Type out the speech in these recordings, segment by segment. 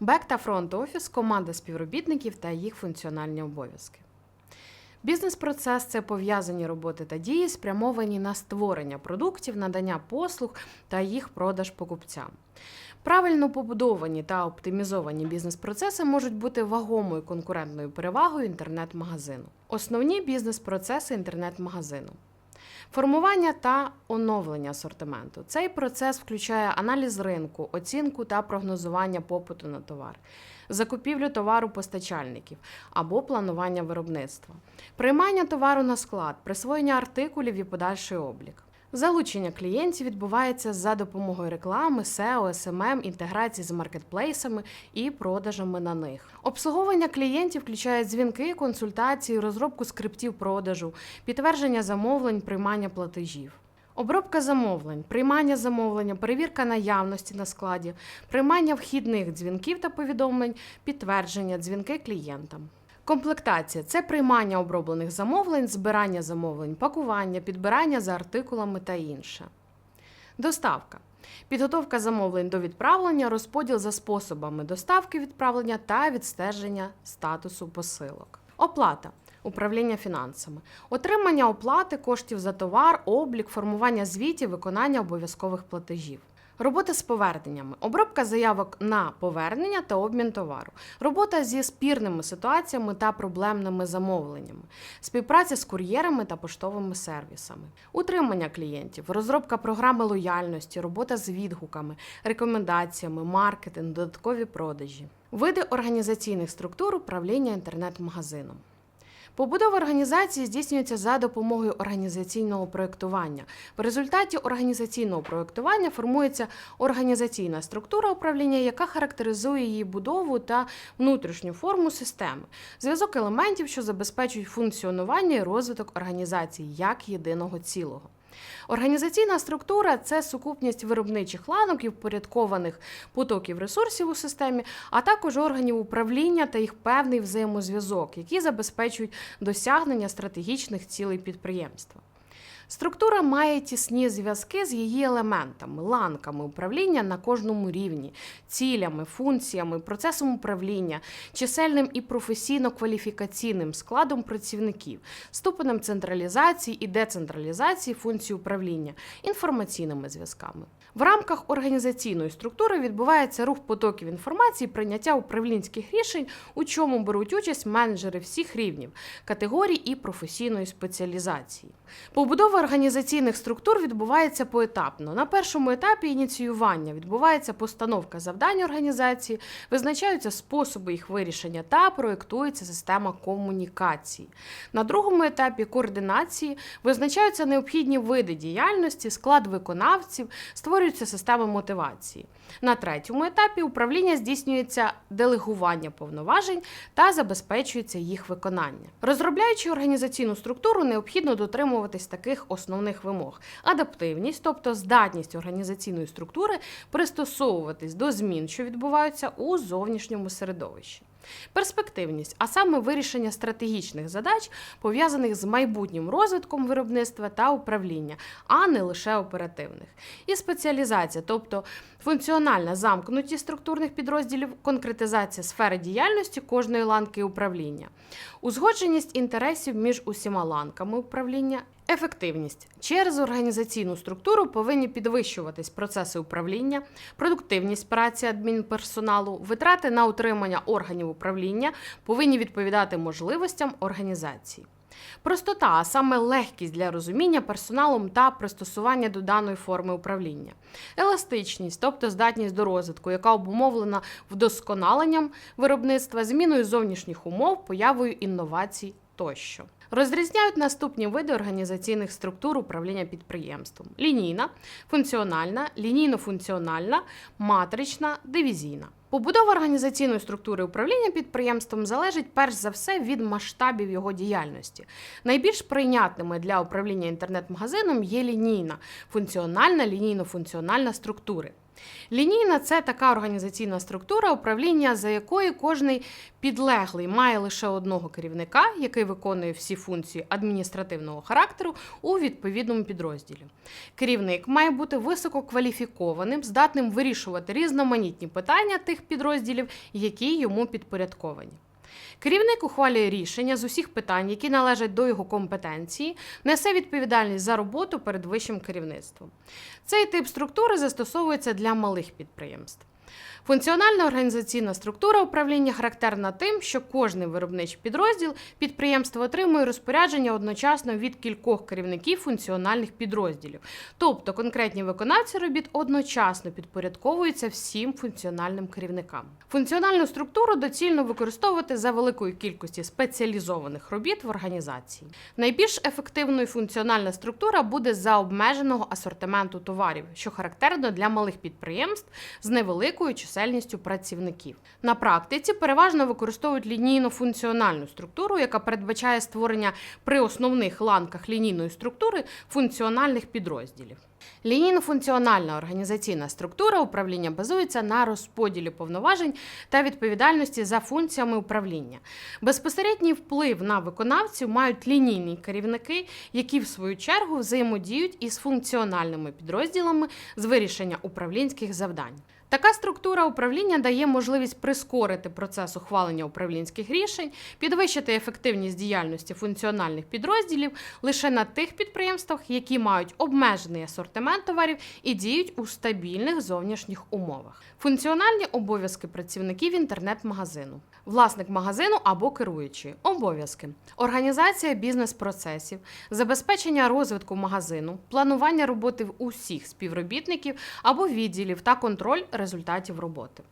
Бек та фронт офіс команда співробітників та їх функціональні обов'язки. Бізнес-процес це пов'язані роботи та дії, спрямовані на створення продуктів, надання послуг та їх продаж покупцям. Правильно побудовані та оптимізовані бізнес-процеси можуть бути вагомою конкурентною перевагою інтернет-магазину. Основні бізнес-процеси інтернет-магазину. Формування та оновлення асортименту. Цей процес включає аналіз ринку, оцінку та прогнозування попиту на товар, закупівлю товару постачальників або планування виробництва, приймання товару на склад, присвоєння артикулів і подальший облік. Залучення клієнтів відбувається за допомогою реклами, SEO, SMM, інтеграції з маркетплейсами і продажами на них. Обслуговування клієнтів включає дзвінки, консультації, розробку скриптів продажу, підтвердження замовлень, приймання платежів. Обробка замовлень, приймання замовлення, перевірка наявності на складі, приймання вхідних дзвінків та повідомлень, підтвердження дзвінки клієнтам. Комплектація це приймання оброблених замовлень, збирання замовлень, пакування, підбирання за артикулами та інше. Доставка. Підготовка замовлень до відправлення, розподіл за способами доставки відправлення та відстеження статусу посилок. Оплата. Управління фінансами, отримання оплати коштів за товар, облік, формування звітів, виконання обов'язкових платежів. Робота з поверненнями, обробка заявок на повернення та обмін товару, робота зі спірними ситуаціями та проблемними замовленнями, співпраця з кур'єрами та поштовими сервісами, утримання клієнтів, розробка програми лояльності, робота з відгуками, рекомендаціями, маркетинг, додаткові продажі, види організаційних структур управління інтернет-магазином. Побудова організації здійснюється за допомогою організаційного проєктування. В результаті організаційного проєктування формується організаційна структура управління, яка характеризує її будову та внутрішню форму системи, зв'язок елементів, що забезпечують функціонування і розвиток організації як єдиного цілого. Організаційна структура це сукупність виробничих ланок і впорядкованих потоків ресурсів у системі, а також органів управління та їх певний взаємозв'язок, які забезпечують досягнення стратегічних цілей підприємства. Структура має тісні зв'язки з її елементами, ланками управління на кожному рівні, цілями, функціями, процесом управління, чисельним і професійно-кваліфікаційним складом працівників, ступенем централізації і децентралізації функцій управління, інформаційними зв'язками. В рамках організаційної структури відбувається рух потоків інформації, прийняття управлінських рішень, у чому беруть участь менеджери всіх рівнів, категорій і професійної спеціалізації. Побудова організаційних структур відбувається поетапно. На першому етапі ініціювання відбувається постановка завдань організації, визначаються способи їх вирішення та проєктується система комунікації. На другому етапі координації визначаються необхідні види діяльності, склад виконавців, створюється система мотивації. На третьому етапі управління здійснюється делегування повноважень та забезпечується їх виконання. Розробляючи організаційну структуру, необхідно дотримуватись таких основних вимог: адаптивність, тобто здатність організаційної структури пристосовуватись до змін, що відбуваються у зовнішньому середовищі. Перспективність, а саме вирішення стратегічних задач, пов'язаних з майбутнім розвитком виробництва та управління, а не лише оперативних. І спеціалізація, тобто функціональна замкнутість структурних підрозділів, конкретизація сфери діяльності кожної ланки управління, узгодженість інтересів між усіма ланками управління. Ефективність через організаційну структуру повинні підвищуватись процеси управління, продуктивність праці адмінперсоналу, витрати на утримання органів управління повинні відповідати можливостям організації. Простота, а саме легкість для розуміння персоналом та пристосування до даної форми управління, еластичність, тобто здатність до розвитку, яка обумовлена вдосконаленням виробництва, зміною зовнішніх умов, появою інновацій тощо. Розрізняють наступні види організаційних структур управління підприємством: лінійна, функціональна, лінійно-функціональна, матрична, дивізійна. Побудова організаційної структури управління підприємством залежить перш за все від масштабів його діяльності. Найбільш прийнятними для управління інтернет-магазином є лінійна, функціональна, лінійно-функціональна структури. Лінійна це така організаційна структура, управління, за якою кожний підлеглий має лише одного керівника, який виконує всі функції адміністративного характеру у відповідному підрозділі. Керівник має бути висококваліфікованим, здатним вирішувати різноманітні питання тих підрозділів, які йому підпорядковані. Керівник ухвалює рішення з усіх питань, які належать до його компетенції, несе відповідальність за роботу перед вищим керівництвом. Цей тип структури застосовується для малих підприємств. Функціональна організаційна структура управління характерна тим, що кожний виробничий підрозділ підприємства отримує розпорядження одночасно від кількох керівників функціональних підрозділів. Тобто конкретні виконавці робіт одночасно підпорядковуються всім функціональним керівникам. Функціональну структуру доцільно використовувати за великою кількості спеціалізованих робіт в організації. Найбільш ефективною функціональна структура буде за обмеженого асортименту товарів, що характерно для малих підприємств з невеликою чисельністю працівників. На практиці переважно використовують лінійно-функціональну структуру, яка передбачає створення при основних ланках лінійної структури функціональних підрозділів. Лінійно-функціональна організаційна структура управління базується на розподілі повноважень та відповідальності за функціями управління. Безпосередній вплив на виконавців мають лінійні керівники, які в свою чергу взаємодіють із функціональними підрозділами з вирішення управлінських завдань. Така структура управління дає можливість прискорити процес ухвалення управлінських рішень, підвищити ефективність діяльності функціональних підрозділів лише на тих підприємствах, які мають обмежений асортимент товарів і діють у стабільних зовнішніх умовах. Функціональні обов'язки працівників інтернет-магазину, власник магазину або керуючий обов'язки, організація бізнес-процесів, забезпечення розвитку магазину, планування роботи усіх співробітників або відділів та контроль результатів роботи.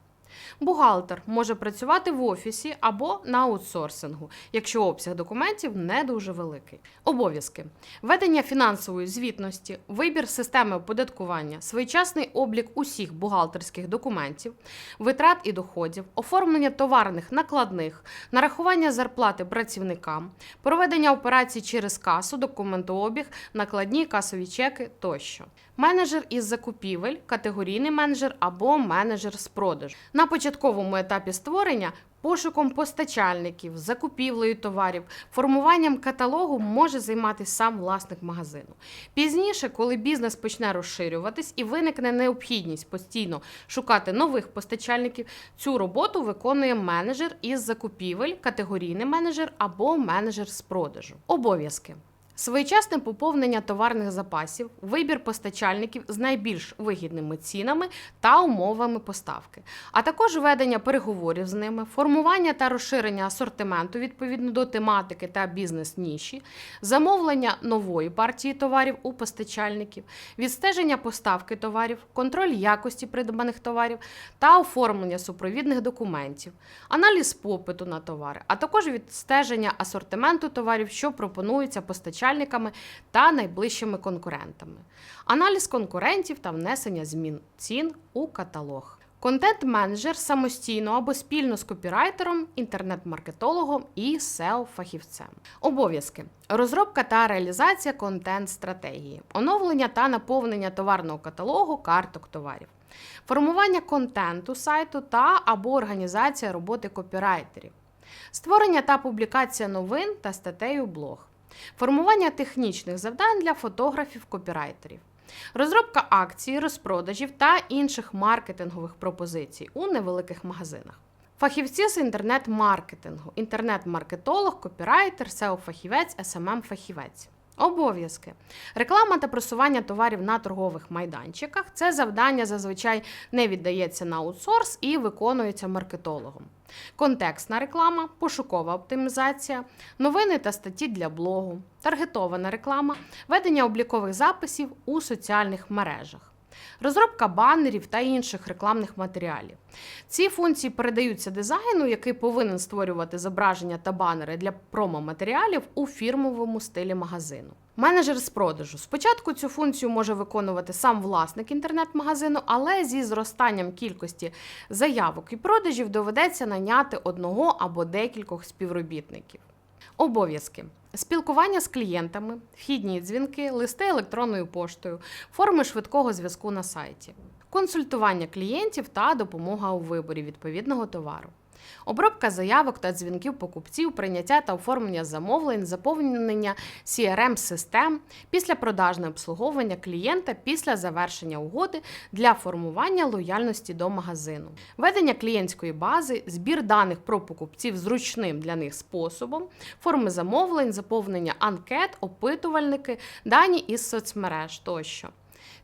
Бухгалтер може працювати в офісі або на аутсорсингу, якщо обсяг документів не дуже великий. Обов'язки: ведення фінансової звітності, вибір системи оподаткування, своєчасний облік усіх бухгалтерських документів, витрат і доходів, оформлення товарних накладних, нарахування зарплати працівникам, проведення операцій через касу, документообіг, накладні касові чеки тощо. Менеджер із закупівель, категорійний менеджер або менеджер з продажу. На початковому етапі створення пошуком постачальників, закупівлею товарів, формуванням каталогу може займатися сам власник магазину. Пізніше, коли бізнес почне розширюватись і виникне необхідність постійно шукати нових постачальників, цю роботу виконує менеджер із закупівель, категорійний менеджер або менеджер з продажу. Обов'язки. Своєчасне поповнення товарних запасів, вибір постачальників з найбільш вигідними цінами та умовами поставки, а також ведення переговорів з ними, формування та розширення асортименту відповідно до тематики та бізнес-ніші, замовлення нової партії товарів у постачальників, відстеження поставки товарів, контроль якості придбаних товарів та оформлення супровідних документів, аналіз попиту на товари, а також відстеження асортименту товарів, що пропонуються постачальникам та найближчими конкурентами, аналіз конкурентів та внесення змін цін у каталог. Контент-менеджер самостійно або спільно з копірайтером, інтернет-маркетологом і SEO-фахівцем. Обов'язки: розробка та реалізація контент-стратегії, оновлення та наповнення товарного каталогу, карток товарів, формування контенту сайту та або організація роботи копірайтерів, створення та публікація новин та статей у блог. Формування технічних завдань для фотографів-копірайтерів, розробка акцій, розпродажів та інших маркетингових пропозицій у невеликих магазинах. Фахівці з інтернет-маркетингу, інтернет-маркетолог, копірайтер, SEO-фахівець, SMM-фахівець. Обов'язки. Реклама та просування товарів на торгових майданчиках. Це завдання зазвичай не віддається на аутсорс і виконується маркетологом. Контекстна реклама, пошукова оптимізація, новини та статті для блогу, таргетована реклама, ведення облікових записів у соціальних мережах. Розробка банерів та інших рекламних матеріалів. Ці функції передаються дизайну, який повинен створювати зображення та банери для промо-матеріалів у фірмовому стилі магазину. Менеджер з продажу. Спочатку цю функцію може виконувати сам власник інтернет-магазину, але зі зростанням кількості заявок і продажів доведеться наняти одного або декількох співробітників. Обов'язки. Спілкування з клієнтами, вхідні дзвінки, листи електронною поштою, форми швидкого зв'язку на сайті, консультування клієнтів та допомога у виборі відповідного товару, Обробка заявок та дзвінків покупців, прийняття та оформлення замовлень, заповнення CRM-систем, післяпродажне обслуговування клієнта після завершення угоди для формування лояльності до магазину, ведення клієнтської бази, збір даних про покупців зручним для них способом, форми замовлень, заповнення анкет, опитувальники, дані із соцмереж тощо.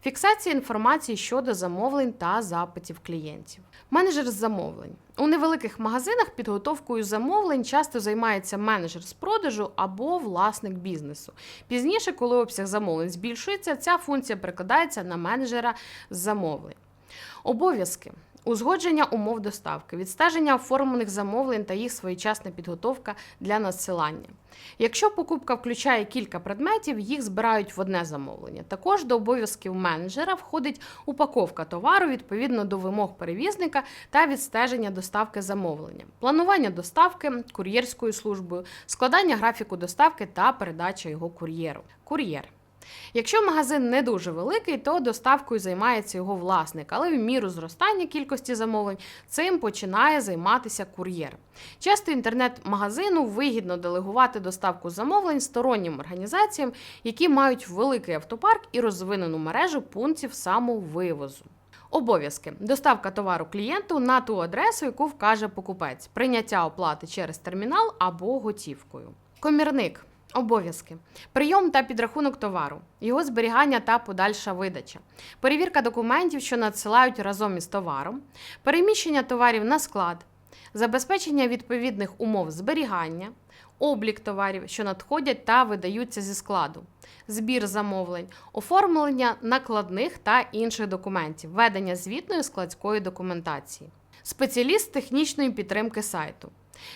Фіксація інформації щодо замовлень та запитів клієнтів. Менеджер з замовлень. У невеликих магазинах підготовкою замовлень часто займається менеджер з продажу або власник бізнесу. Пізніше, коли обсяг замовлень збільшується, ця функція перекладається на менеджера з замовлень. Обов'язки. Узгодження умов доставки, відстеження оформлених замовлень та їх своєчасна підготовка для надсилання. Якщо покупка включає кілька предметів, їх збирають в одне замовлення. Також до обов'язків менеджера входить упаковка товару відповідно до вимог перевізника та відстеження доставки замовлення, планування доставки кур'єрською службою, складання графіку доставки та передача його кур'єру. Кур'єр. Якщо магазин не дуже великий, то доставкою займається його власник, але в міру зростання кількості замовлень цим починає займатися кур'єр. Часто інтернет-магазину вигідно делегувати доставку замовлень стороннім організаціям, які мають великий автопарк і розвинену мережу пунктів самовивозу. Обов'язки: доставка товару клієнту на ту адресу, яку вкаже покупець, прийняття оплати через термінал або готівкою. Комірник. Обов'язки: прийом та підрахунок товару, його зберігання та подальша видача, перевірка документів, що надсилають разом із товаром, переміщення товарів на склад, забезпечення відповідних умов зберігання, облік товарів, що надходять та видаються зі складу, збір замовлень, оформлення накладних та інших документів, ведення звітної складської документації, спеціаліст технічної підтримки сайту.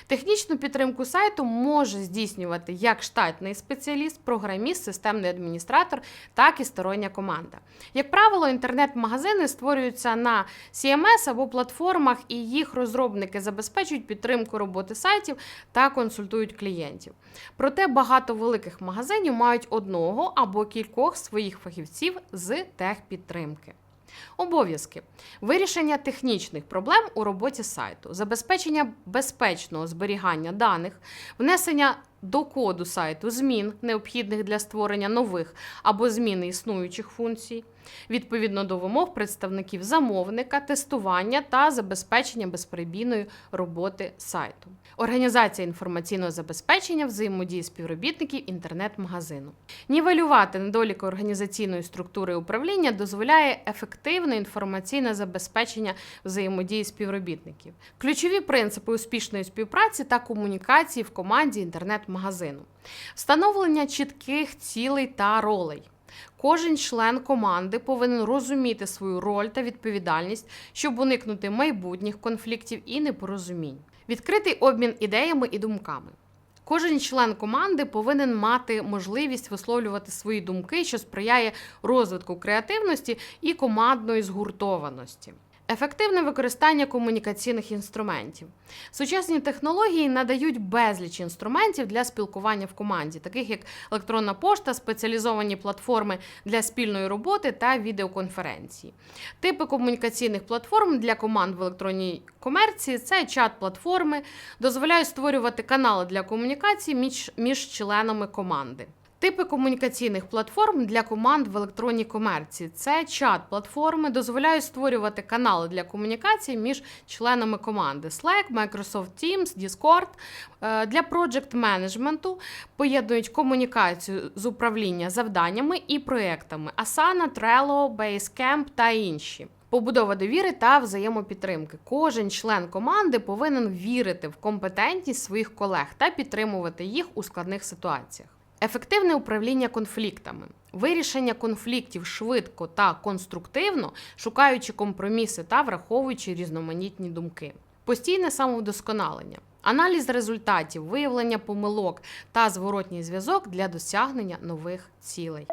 Технічну підтримку сайту може здійснювати як штатний спеціаліст, програміст, системний адміністратор, так і стороння команда. Як правило, інтернет-магазини створюються на CMS або платформах, і їх розробники забезпечують підтримку роботи сайтів та консультують клієнтів. Проте багато великих магазинів мають одного або кількох своїх фахівців з техпідтримки. Обов'язки. Вирішення технічних проблем у роботі сайту, забезпечення безпечного зберігання даних, внесення до коду сайту змін, необхідних для створення нових або зміни існуючих функцій, відповідно до вимог представників замовника, тестування та забезпечення безперебійної роботи сайту, організація інформаційного забезпечення взаємодії співробітників інтернет-магазину. Нівелювати недоліки організаційної структури управління дозволяє ефективне інформаційне забезпечення взаємодії співробітників. Ключові принципи успішної співпраці та комунікації в команді інтернет-магазину, встановлення чітких цілей та ролей. Кожен член команди повинен розуміти свою роль та відповідальність, щоб уникнути майбутніх конфліктів і непорозумінь. Відкритий обмін ідеями і думками. Кожен член команди повинен мати можливість висловлювати свої думки, що сприяє розвитку креативності і командної згуртованості. Ефективне використання комунікаційних інструментів. Сучасні технології надають безліч інструментів для спілкування в команді, таких як електронна пошта, спеціалізовані платформи для спільної роботи та відеоконференції. Типи комунікаційних платформ для команд в електронній комерції це чат-платформи, дозволяють створювати канали для комунікації між, між членами команди. Типи комунікаційних платформ для команд в електронній комерції це чат-платформи, дозволяють створювати канали для комунікації між членами команди Slack, Microsoft Teams, Discord. Е, Для проджект менеджменту поєднують комунікацію з управління завданнями і проєктами Asana, Trello, Basecamp та інші. Побудова довіри та взаємопідтримки. Кожен член команди повинен вірити в компетентність своїх колег та підтримувати їх у складних ситуаціях. Ефективне управління конфліктами, вирішення конфліктів швидко та конструктивно, шукаючи компроміси та враховуючи різноманітні думки, постійне самовдосконалення, аналіз результатів, виявлення помилок та зворотній зв'язок для досягнення нових цілей.